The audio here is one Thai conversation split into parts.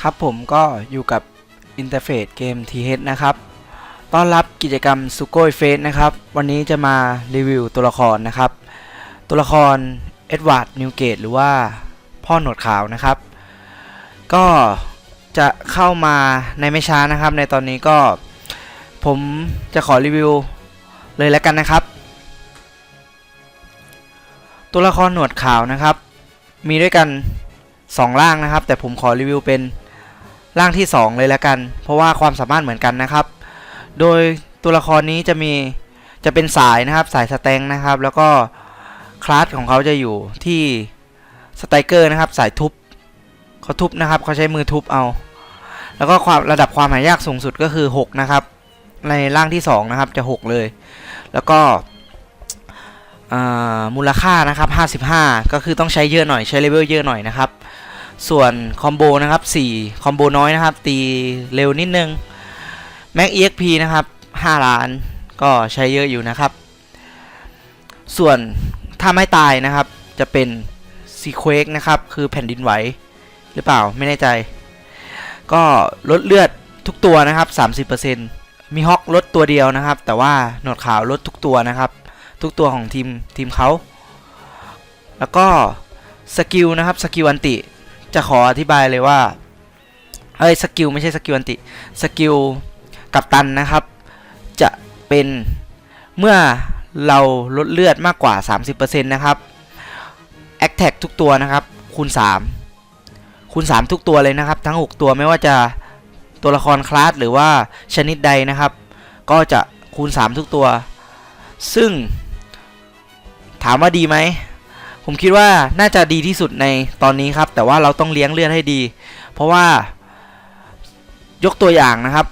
ครับผมก็อยู่กับอินเทอร์เฟซเกม TH นะครับ ต้อนรับกิจกรรมสุโกยเฟสนะครับ วันนี้จะมารีวิวตัวละครนะครับ ตัวละครเอ็ดวาร์ดนิวเกตหรือว่าพ่อหนวดขาวนะครับ ก็จะเข้ามาในไม่ช้านะครับ ในตอนนี้ก็ผมจะขอรีวิวเลยแล้วกันนะครับ ตัวละครหนวดขาวนะครับ มีด้วยกัน 2 ร่างนะครับ แต่ผมขอรีวิวเป็น ร่างที่ 2 เลยแล้วกัน เพราะว่าความสามารถเหมือนกันนะครับ โดยตัวละครนี้จะมีจะเป็นสายนะครับสายสแตงนะครับ แล้วก็คลาสของเขาจะอยู่ที่สไตรเกอร์นะครับ สายทุบเขาทุบนะครับเขาใช้มือทุบเอา แล้วก็ความระดับความหายากสูงสุดก็คือ 6 นะครับ ในร่างที่ 2 นะครับจะ 6 เลย แล้วก็มูลค่านะครับ 55 ก็คือต้องใช้เยอะหน่อยใช้เลเวลเยอะหน่อยนะครับ ส่วนคอมโบนะครับ4คอมโบน้อยนะครับ ตีเร็วนิดนึง Mac EXP นะครับ 5 ล้านก็ใช้เยอะอยู่นะครับ ส่วนถ้าไม่ตายนะครับ จะเป็นซีเควกนะครับ คือแผ่นดินไหวหรือเปล่าไม่แน่ใจ ก็ลดเลือดทุกตัวนะครับ 30%มีฮอกลดตัวเดียวนะครับ แต่ว่าหนวดขาวลดทุกตัวนะครับ ทุกตัวของทีมทีมเขาแล้วก็สกิลนะครับสกิลอันติ จะขออธิบายเลยว่าเอ้ยสกิลไม่ใช่สกิลอันติสกิลกับตันนะครับ จะเป็นเมื่อเราลดเลือดมากกว่า 30%นะครับแอคแท็กทุกตัวนะครับ คูณ 3 คูณ 3 ทุกตัวเลยนะครับ ทั้ง 6 ตัวไม่ว่าจะตัวละครคลาสหรือว่าชนิดใดนะครับ ก็จะคูณ 3 ทุกตัว ซึ่งถามว่าดีไหม ผมคิดว่าน่าจะดีที่สุดในตอนนี้ครับ แต่ว่าเราต้องเลี้ยงเลือดให้ดี เพราะว่ายกตัวอย่างนะครับ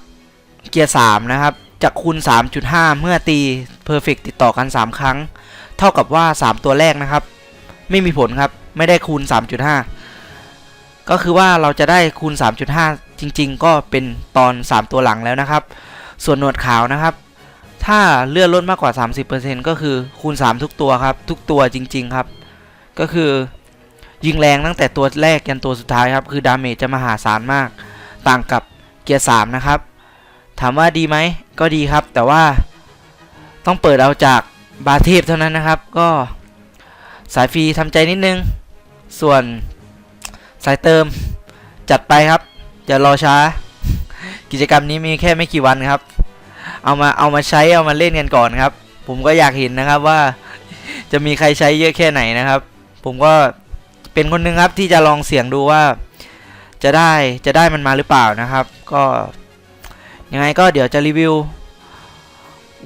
เกียร์ 3 นะครับจะคูณ 3.5 เมื่อตีเพอร์เฟกติดต่อกัน 3 ครั้ง เท่ากับว่า 3 ตัวแรกนะครับ ไม่มีผลครับ ไม่ได้คูณ 3.5 ก็คือว่าเราจะได้คูณ 3.5 จริง ๆ ก็เป็นตอน 3 ตัวหลังแล้วนะครับ ส่วนหนวดขาวนะครับ ถ้าเลือดลดมากกว่า 30%ก็คือคูณ 3 ทุกตัวครับ ทุกตัวจริง ๆ ครับ ก็คือยิงแรงตั้งแต่ตัวแรกยันตัวสุดท้ายครับ คือดาเมจจะมหาศาลมาก ต่างกับเกียร์ 3 นะครับ ถามว่าดีไหมก็ดีครับ แต่ว่าต้องเปิดเอาจากบาเทพเท่านั้นนะครับ ก็สายฟรีทำใจนิดนึง ส่วนสายเติมจัดไปครับ อย่ารอช้า กิจกรรมนี้มีแค่ไม่กี่วันครับ เอามาเอามาใช้เอามาเล่นกันก่อนครับ ผมก็อยากเห็นนะครับว่าจะมีใครใช้เยอะแค่ไหนนะครับ ผมก็เป็นคนหนึงครับที่จะลองเสี่ยงดูว่า จะได้จะได้มันมาหรือเปล่านะครับ ก็ยังไงก็เดี๋ยวจะรีวิว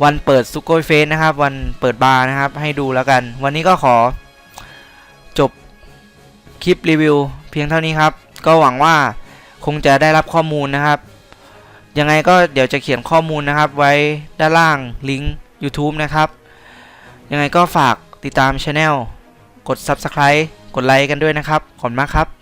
วันเปิดซุโกยเฟสนะครับ วันเปิดบาร์นะครับ ให้ดูแล้วกัน วันนี้ก็ขอจบคลิปรีวิว เพียงเท่านี้ครับ ก็หวังว่าคงจะได้รับข้อมูลนะครับ ยังไงก็เดี๋ยวจะเขียนข้อมูลนะครับ ไว้ด้านล่างลิงก์ YouTube นะครับ ยังไงก็ฝากติดตามช anel ด Subscribe กดไลค์กันด้วยนะครับ ขอบคุณมากครับ